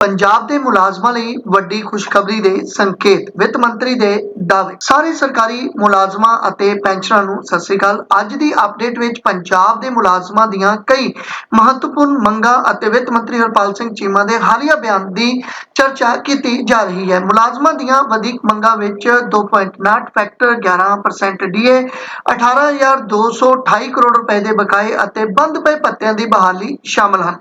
ਪੰਜਾਬ ਦੇ ਮੁਲਾਜ਼ਮਾਂ ਲਈ ਵੱਡੀ ਖੁਸ਼ਖਬਰੀ ਦੇ ਸੰਕੇਤ, ਵਿੱਤ ਮੰਤਰੀ ਦੇ ਦਾਅਵੇ। ਸਾਰੇ ਸਰਕਾਰੀ ਮੁਲਾਜ਼ਮਾਂ ਅਤੇ ਪੈਨਸ਼ਨਰਾਂ ਨੂੰ ਸਤਿ ਸ੍ਰੀ ਅਕਾਲ। ਅੱਜ ਦੀ ਅਪਡੇਟ ਵਿੱਚ ਪੰਜਾਬ ਦੇ ਮੁਲਾਜ਼ਮਾਂ ਦੀਆਂ ਕਈ ਮਹੱਤਵਪੂਰਨ ਮੰਗਾਂ ਅਤੇ ਵਿੱਤ ਮੰਤਰੀ ਹਰਪਾਲ ਸਿੰਘ ਚੀਮਾ ਦੇ ਹਾਲੀਆ ਬਿਆਨ ਦੀ ਚਰਚਾ ਕੀਤੀ ਜਾ ਰਹੀ ਹੈ। ਮੁਲਾਜ਼ਮਾਂ ਦੀਆਂ ਵਧੀਕ ਮੰਗਾਂ ਵਿੱਚ 2.9 ਫੈਕਟਰ 11% ਡੀਏ 18228 ਕਰੋੜ ਰੁਪਏ ਦੇ ਬਕਾਏ ਅਤੇ ਬੰਦ ਪਏ ਪੱਤਿਆਂ ਦੀ ਬਹਾਲੀ ਸ਼ਾਮਲ ਹਨ।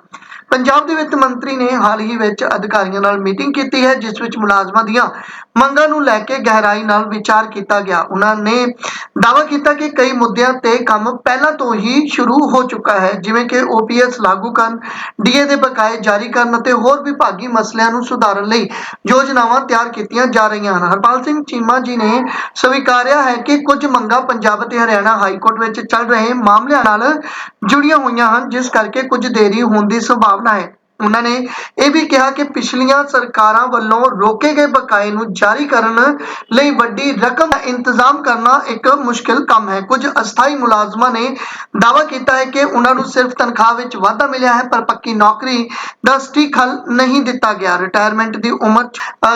ਪੰਜਾਬ ਦੇ ਵਿੱਤ ਮੰਤਰੀ ਨੇ ਹਾਲ ਹੀ ਵਿੱਚ ਅਧਿਕਾਰੀਆਂ ਨਾਲ ਮੀਟਿੰਗ ਕੀਤੀ ਹੈ, ਜਿਸ ਵਿੱਚ ਮੁਲਾਜ਼ਮਾਂ ਦੀਆਂ ਮੰਗਾਂ ਨੂੰ ਲੈ ਕੇ ਗਹਿਰਾਈ ਨਾਲ ਵਿਚਾਰ ਕੀਤਾ ਗਿਆ। ਉਹਨਾਂ ਨੇ ਦਾਅਵਾ ਕੀਤਾ ਕਿ ਕਈ ਮੁੱਦਿਆਂ ਤੇ ਕੰਮ ਪਹਿਲਾਂ ਤੋਂ ਹੀ ਸ਼ੁਰੂ ਹੋ ਚੁੱਕਾ ਹੈ, ਜਿਵੇਂ ਕਿ ਓਪੀਐਸ ਲਾਗੂ ਕਰਨ ਡੀਏ ਦੇ ਬਕਾਏ ਜਾਰੀ ਕਰਨ ਅਤੇ ਹੋਰ ਵਿਭਾਗੀ ਮਸਲਿਆਂ ਨੂੰ ਸੁਧਾਰਨ ਲਈ ਯੋਜਨਾਵਾਂ ਤਿਆਰ ਕੀਤੀਆਂ ਜਾ ਰਹੀਆਂ ਹਨ। ਹਰਪਾਲ ਸਿੰਘ ਚੀਮਾ ਜੀ ਨੇ ਸਵੀਕਾਰਿਆ ਹੈ ਕਿ ਕੁਝ ਮੰਗਾਂ ਪੰਜਾਬ ਅਤੇ ਹਰਿਆਣਾ ਹਾਈ ਕੋਰਟ ਵਿੱਚ ਚੱਲ ਰਹੇ ਮਾਮਲਿਆਂ ਨਾਲ ਜੁੜੀਆਂ ਹੋਈਆਂ ਹਨ, ਜਿਸ ਕਰਕੇ ਕੁਝ ਦੇਰੀ ਹੋਣ ਦੀ ਸੰਭਾਵਨਾ ਹੈ। ਉਹਨਾਂ ਨੇ ਇਹ ਵੀ ਕਿਹਾ ਕਿ ਪਿਛਲੀਆਂ ਸਰਕਾਰਾਂ ਵੱਲੋਂ ਰੋਕੇ ਗਏ ਬਕਾਏ ਨੂੰ ਜਾਰੀ ਕਰਨ ਲਈ ਵੱਡੀ ਰਕਮ ਦਾ ਇੰਤਜ਼ਾਮ ਕਰਨਾ ਇੱਕ ਮੁਸ਼ਕਿਲ ਕੰਮ ਹੈ। ਕੁਝ ਅਸਥਾਈ ਮੁਲਾਜ਼ਮਾਂ ਨੇ ਦਾਅਵਾ ਕੀਤਾ ਹੈ ਕਿ ਉਹਨਾਂ ਨੂੰ ਸਿਰਫ ਤਨਖਾਹ ਵਿੱਚ ਵਾਧਾ ਮਿਲਿਆ ਹੈ, ਪਰ ਪੱਕੀ ਨੌਕਰੀ ਦਾ ਸਟੀਕ ਹੱਲ ਨਹੀਂ ਦਿੱਤਾ ਗਿਆ। ਰਿਟਾਇਰਮੈਂਟ ਦੀ ਉਮਰ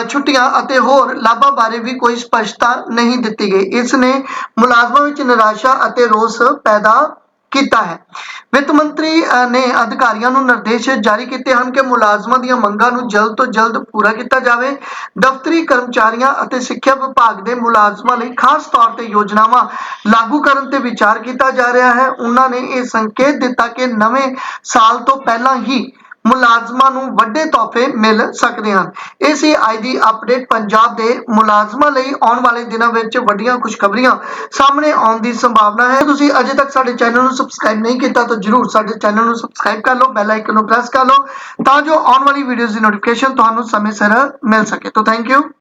ਛੁੱਟੀਆਂ ਅਤੇ ਹੋਰ ਲਾਭਾਂ ਬਾਰੇ ਵੀ ਕੋਈ ਸਪਸ਼ਟਤਾ ਨਹੀਂ ਦਿੱਤੀ ਗਈ। ਇਸ ਨੇ ਮੁਲਾਜ਼ਮਾਂ ਵਿੱਚ ਨਿਰਾਸ਼ਾ ਅਤੇ ਰੋਸ ਪੈਦਾ ਕੀਤਾ ਹੈ। ਵਿੱਤ ਮੰਤਰੀ ਨੇ ਅਧਿਕਾਰੀਆਂ ਨੂੰ ਨਿਰਦੇਸ਼ ਜਾਰੀ ਕੀਤੇ ਹਨ ਕਿ ਮੁਲਾਜ਼ਮਾਂ ਦੀਆਂ ਮੰਗਾਂ ਨੂੰ ਜਲਦ ਤੋਂ ਜਲਦ ਪੂਰਾ ਕੀਤਾ ਜਾਵੇ। ਦਫ਼ਤਰੀ ਕਰਮਚਾਰੀਆਂ ਅਤੇ ਸਿੱਖਿਆ ਵਿਭਾਗ ਦੇ ਮੁਲਾਜ਼ਮਾਂ ਲਈ ਖਾਸ ਤੌਰ ਤੇ ਯੋਜਨਾਵਾਂ ਲਾਗੂ ਕਰਨ ਤੇ ਵਿਚਾਰ ਕੀਤਾ ਜਾ ਰਿਹਾ ਹੈ। ਉਹਨਾਂ ਨੇ ਇਹ ਸੰਕੇਤ ਦਿੱਤਾ ਕਿ ਨਵੇਂ ਸਾਲ ਤੋਂ ਪਹਿਲਾਂ ਹੀ ਮੁਲਾਜ਼ਮਾਂ ਨੂੰ ਵੱਡੇ ਤੋਹਫੇ ਮਿਲ ਸਕਦੇ ਹਨ। ਇਹ ਸੀ ਅੱਜ ਦੀ ਅਪਡੇਟ ਪੰਜਾਬ ਦੇ ਮੁਲਾਜ਼ਮਾਂ ਲਈ ਆਉਣ ਵਾਲੇ ਦਿਨਾਂ ਵਿੱਚ ਵੱਡੀਆਂ ਖੁਸ਼ਖਬਰੀਆਂ ਸਾਹਮਣੇ ਆਉਣ ਦੀ ਸੰਭਾਵਨਾ ਹੈ। ਤੁਸੀਂ ਅਜੇ ਤੱਕ ਸਾਡੇ ਚੈਨਲ ਨੂੰ ਸਬਸਕ੍ਰਾਈਬ ਨਹੀਂ ਕੀਤਾ ਤਾਂ ਜਰੂਰ ਸਾਡੇ ਚੈਨਲ ਨੂੰ ਸਬਸਕ੍ਰਾਈਬ ਕਰ ਲਓ ਬੈਲ ਆਈਕਨ ਨੂੰ ਪ੍ਰੈਸ ਕਰ ਲਓ ਤਾਂ ਜੋ ਆਉਣ ਵਾਲੀ ਵੀਡੀਓਜ਼ ਦੀ ਨੋਟੀਫਿਕੇਸ਼ਨ ਤੁਹਾਨੂੰ ਸਮੇਂ ਸਿਰ ਮਿਲ ਸਕੇ। ਤਾਂ ਥੈਂਕ ਯੂ